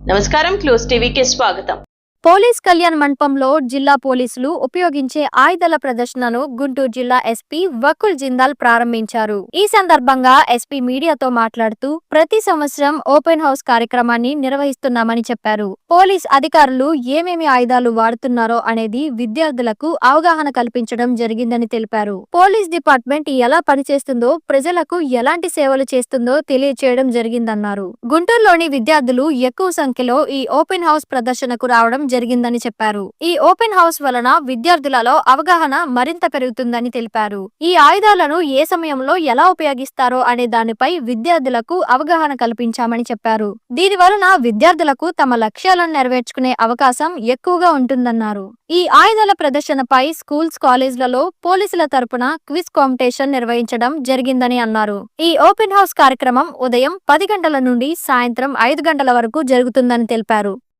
నమస్కారం క్లోజ్ టీవీకి స్వాగతం. పోలీస్ కళ్యాణ్ మండపంలో జిల్లా పోలీసులు ఉపయోగించే ఆయుధాల ప్రదర్శనను గుంటూరు జిల్లా ఎస్పీ వకుల్ జిందాల్ ప్రారంభించారు. ఈ సందర్భంగా ఎస్పీ మీడియాతో మాట్లాడుతూ ప్రతి సంవత్సరం ఓపెన్ హౌస్ కార్యక్రమాన్ని నిర్వహిస్తున్నామని చెప్పారు. పోలీస్ అధికారులు ఏమేమి ఆయుధాలు వాడుతున్నారో అనేది విద్యార్థులకు అవగాహన కల్పించడం జరిగిందని తెలిపారు. పోలీస్ డిపార్ట్మెంట్ ఎలా పనిచేస్తుందో ప్రజలకు ఎలాంటి సేవలు చేస్తుందో తెలియచేయడం జరిగిందన్నారు. గుంటూరులోని విద్యార్థులు ఎక్కువ సంఖ్యలో ఈ ఓపెన్ హౌస్ ప్రదర్శనకు రావడం జరిగిందని చెప్పారు. ఈ ఓపెన్ హౌస్ వలన విద్యార్థులలో అవగాహన మరింత పెరుగుతుందని తెలిపారు. ఈ ఆయుధాలను ఏ సమయంలో ఎలా ఉపయోగిస్తారో అనే దానిపై విద్యార్థులకు అవగాహన కల్పించామని చెప్పారు. దీని వలన విద్యార్థులకు తమ లక్ష్యాలను నెరవేర్చుకునే అవకాశం ఎక్కువగా ఉంటుందన్నారు. ఈ ఆయుధాల ప్రదర్శనపై స్కూల్స్ కాలేజ్లలో పోలీసుల తరపున క్విజ్ కాంపిటీషన్ నిర్వహించడం జరిగిందని అన్నారు. ఈ ఓపెన్ హౌస్ కార్యక్రమం ఉదయం పది గంటల నుండి సాయంత్రం ఐదు గంటల వరకు జరుగుతుందని తెలిపారు.